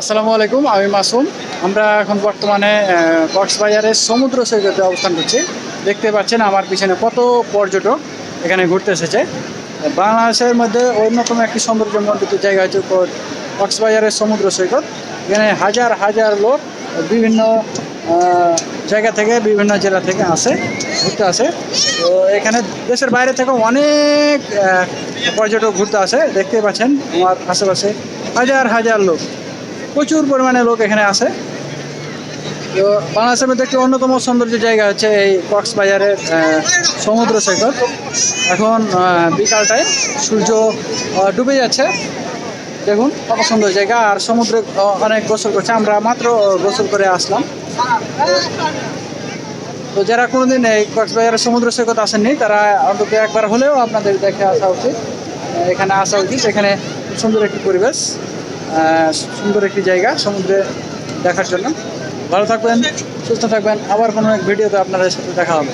আসসালামু আলাইকুম, আমি মাসুম। আমরা এখন বর্তমানে কক্সবাজারের সমুদ্র সৈকতে অবস্থান করছি। দেখতে পাচ্ছেন আমার পিছনে কত পর্যটক এখানে ঘুরতে এসেছে। বাংলাদেশের মধ্যে অন্যতম একটি সৌন্দর্যমণ্ডিত জায়গা হচ্ছে কক্সবাজারের সমুদ্র সৈকত। এখানে হাজার হাজার লোক বিভিন্ন জায়গা থেকে বিভিন্ন জেলা থেকে আসে, ঘুরতে আসে। তো এখানে দেশের বাইরে থেকে অনেক পর্যটক ঘুরতে আসে। দেখতে পাচ্ছেন আমার আশেপাশে হাজার হাজার লোক। প্রচুর পরিমাণে লোক এখানে আসে তো বাংলাদেশের মধ্যে একটি অন্যতম সৌন্দর্য জায়গা হচ্ছে এই কক্সবাজারের সমুদ্র সৈকত। এখন বিকালটায় সূর্য ডুবে যাচ্ছে। দেখুন, কত সুন্দর জায়গা। আর সমুদ্রে অনেক গোসল করছে। আমরা মাত্র গোসল করে আসলাম। তো যারা কোনোদিন এই কক্সবাজারের সমুদ্র সৈকত আসেননি, তারা অন্তত একবার হলেও আপনাদের দেখে আসা উচিত। এখানে আসা উচিত। এখানে সুন্দর একটি পরিবেশ। সুন্দর একটি জায়গা সমুদ্রে দেখার জন্য। ভালো থাকবেন, সুস্থ থাকবেন। আবার কোনো এক ভিডিওতে আপনাদের সাথে দেখা হবে।